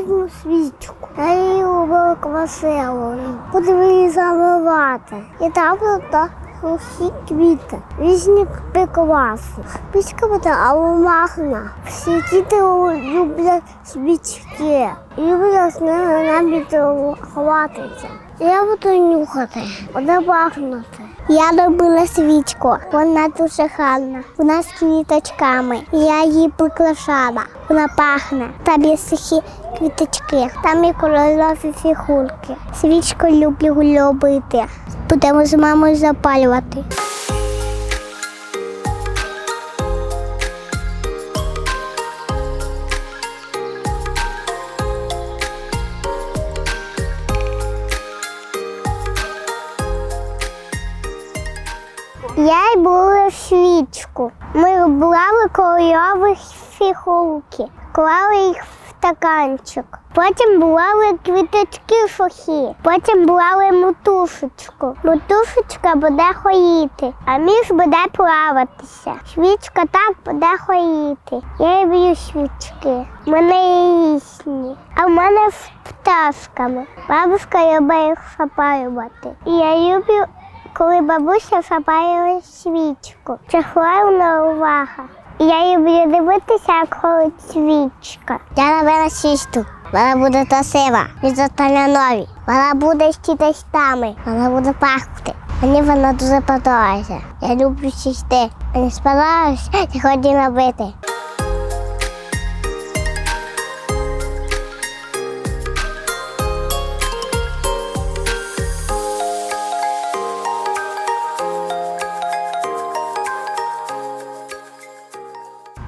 величезну свічку. Я її робила красивою. Буду її заливати. І там буде сухі квіти. Різні прикраси. Свічка буде ароматна. Всі діти люблять свічки. Люблять з ними навіть ховатися. Я буду нюхати, буде пахнути. Я робила свічку. Вона дуже гарна. Вона з квіточками. Я її прикрашала. Вона пахне. Там є сухі квіточки. Там є кольорові фігурки. Свічку люблю любити. Будемо з мамою запалювати. Свічку. Ми брали кольорові фігурки, клали їх в стаканчик. Потім брали квіточки сухі, потім брали мотушечку. Мотушечка буде хоїти, а між буде плаватися. Свічка так буде хоїти. Я люблю свічки. У мене є різні. А в мене з пташками. Бабушка любить їх запалювати. І я люблю коли бабуся запалює свічку. Це головна увага. Я люблю дивитися, як ходить свічка. Я робила свічку. Вона буде красива, нові. Вона буде з тістами. Вона буде пахнути. Мені вона дуже подобається. Я люблю сісти. Мені сподобалось сьогодні робити.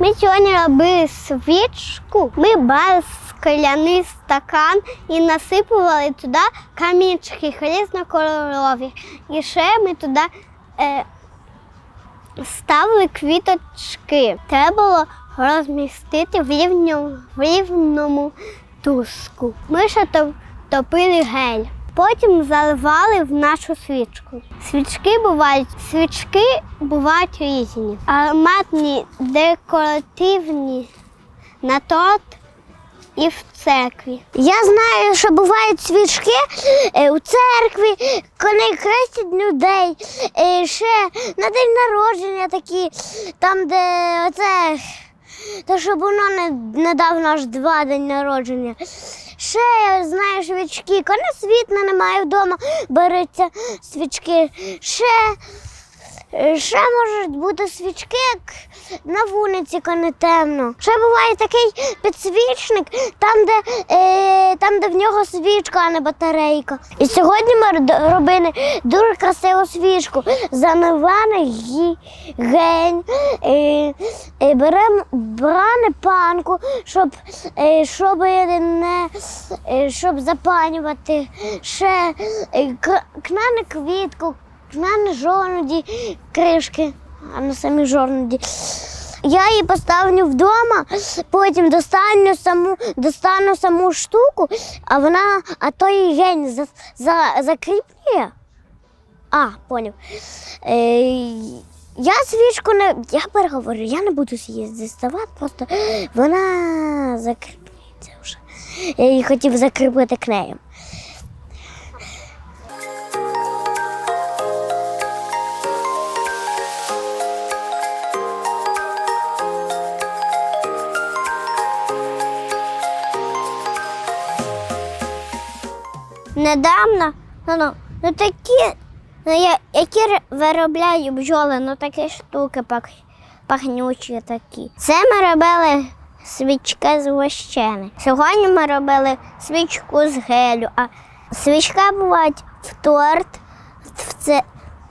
Ми сьогодні робили свічку. Ми брали скляний стакан і насипували туди камінчики різнокольорові. І ще ми туди е, ставили квіточки. Треба було розмістити в рівному, в рівному туску. Ми ще топили гель. Потім заливали в нашу свічку. Свічки бувають, свічки бувають різні. Ароматні, декоративні на торт і в церкві. Я знаю, що бувають свічки е, у церкві, коли хрестять людей. е, Ще на день народження такі, там, де оце. То щоб воно не недавно аж два день народження. Ще знаю свічки, коли світла немає вдома, беруться свічки. Ще, ще можуть бути свічки, як на вулиці, коли темно. Ще буває такий підсвічник, там, де, е, там, де в нього свічка, а не батарейка. І сьогодні ми робили дуже красиву свічку. Заливали її гень, е, е, беремо брали панку, щоб, е, щоб не щоб запалювати. Ще е, к- кнане квітку, кнане жорноді, кришки, а не самі жорноді. Я її поставлю вдома, потім достану саму, достану саму штуку, а вона, а той гень за, за, закріплює. А, поняв. Е, я свічку не. Я переговорю, я не буду її діставати, просто вона закріплюється вже. Я її хотів закріпити клеєм. Недавно, ну, ну, ну такі, ну, я, які виробляють бджоли, ну такі штуки пах, пахнючі такі. Це ми робили свічки з вощени. Сьогодні ми робили свічку з гелю, а свічка бувають в торт, в, це,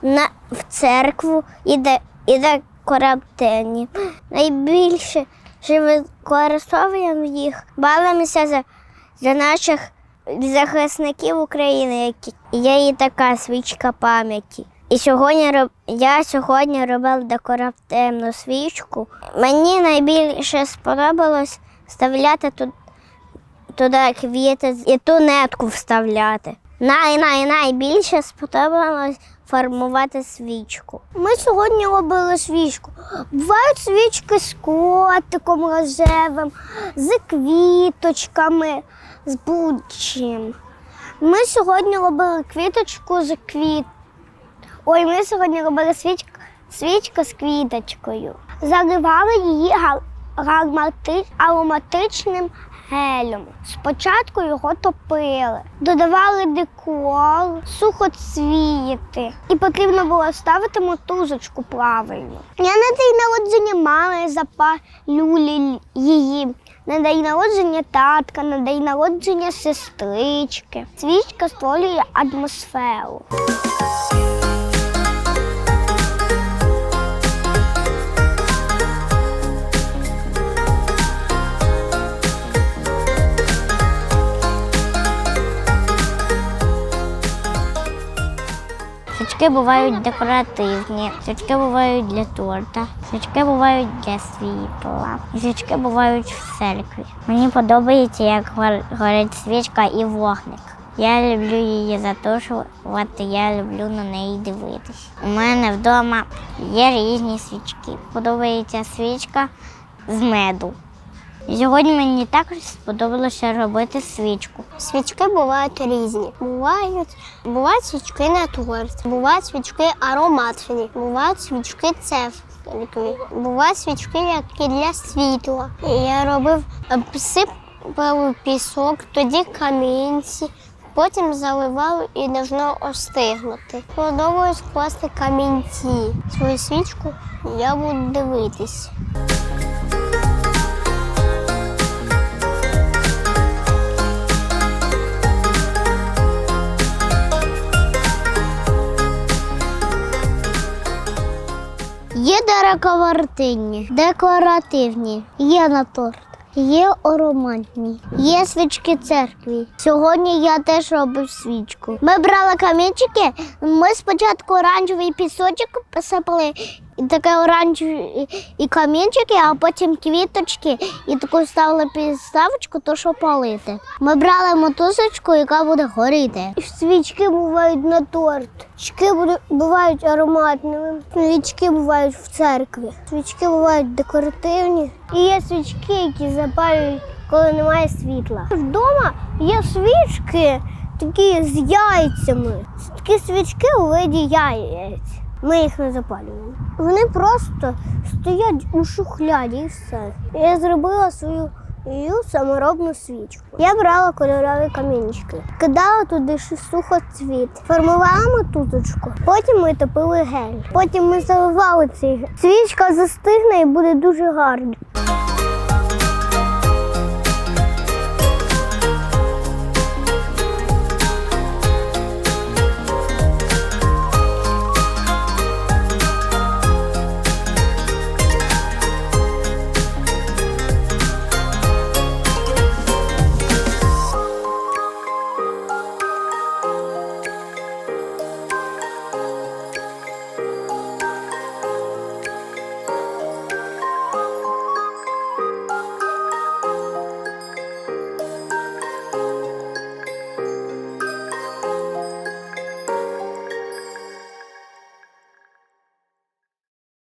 на, в церкву і де, і декоративні. Найбільше використовуємо їх, балимося за, за наших захисників України, які є і така свічка пам'яті. І сьогодні роб- я сьогодні робила декоративну свічку. Мені найбільше сподобалось вставляти тут туди квіти і ту нитку вставляти. Най, най, найбільше сподобалось формувати свічку. Ми сьогодні робили свічку. Бувають свічки з котиком рожевим, з квіточками. з будь-чим. Ми сьогодні робили квіточку з квіт. Ой, ми сьогодні робили свічку, свічку з квіточкою. Заливали її ароматичним гелем. Спочатку його топили, додавали декор, сухоцвіти. І потрібно було ставити мотузочку правильно. Я на день народження мами запалю лі- її. На день народження татка, на день народження сестрички. Свічка створює атмосферу. Свічки бувають декоративні, свічки бувають для торта, свічки бувають для світла, свічки бувають в церкві. Мені подобається, як гор- горить свічка і вогник. Я люблю її за те, що от я люблю на неї дивитись. У мене вдома є різні свічки. Подобається свічка з меду. Сьогодні мені також сподобалося робити свічку. Свічки бувають різні. Бувають, бувають свічки на торт, бувають свічки ароматні, бувають свічки цефрики, бувають свічки, які для світла. Я робив обсипав пісок, тоді камінці. Потім заливав і должно остигнути. Подобалось класти камінці. Свою свічку я буду дивитись. Є декоративні, декоративні, є на торт, є ароматні, є свічки церкві. Сьогодні я теж робив свічку. Ми брали камінчики, ми спочатку оранжевий пісочок посипали, і таке оранжеві і камінчики, а потім квіточки, і таку ставили підставочку, то що палити. Ми брали мотузочку, яка буде горіти. Свічки бувають на торт. Свічки бувають ароматними. Свічки бувають в церкві. Свічки бувають декоративні. І є свічки, які запалюють, коли немає світла. Вдома є свічки такі з яйцями. Такі свічки у виді яєць. Ми їх не запалюємо. Вони просто стоять у шухляді і все. Я зробила свою саморобну свічку. Я брала кольорові камінчики, кидала туди сухоцвіт, формувала мотузочку. Потім ми топили гель. Потім ми заливали цей гель. Свічка застигне і буде дуже гарно.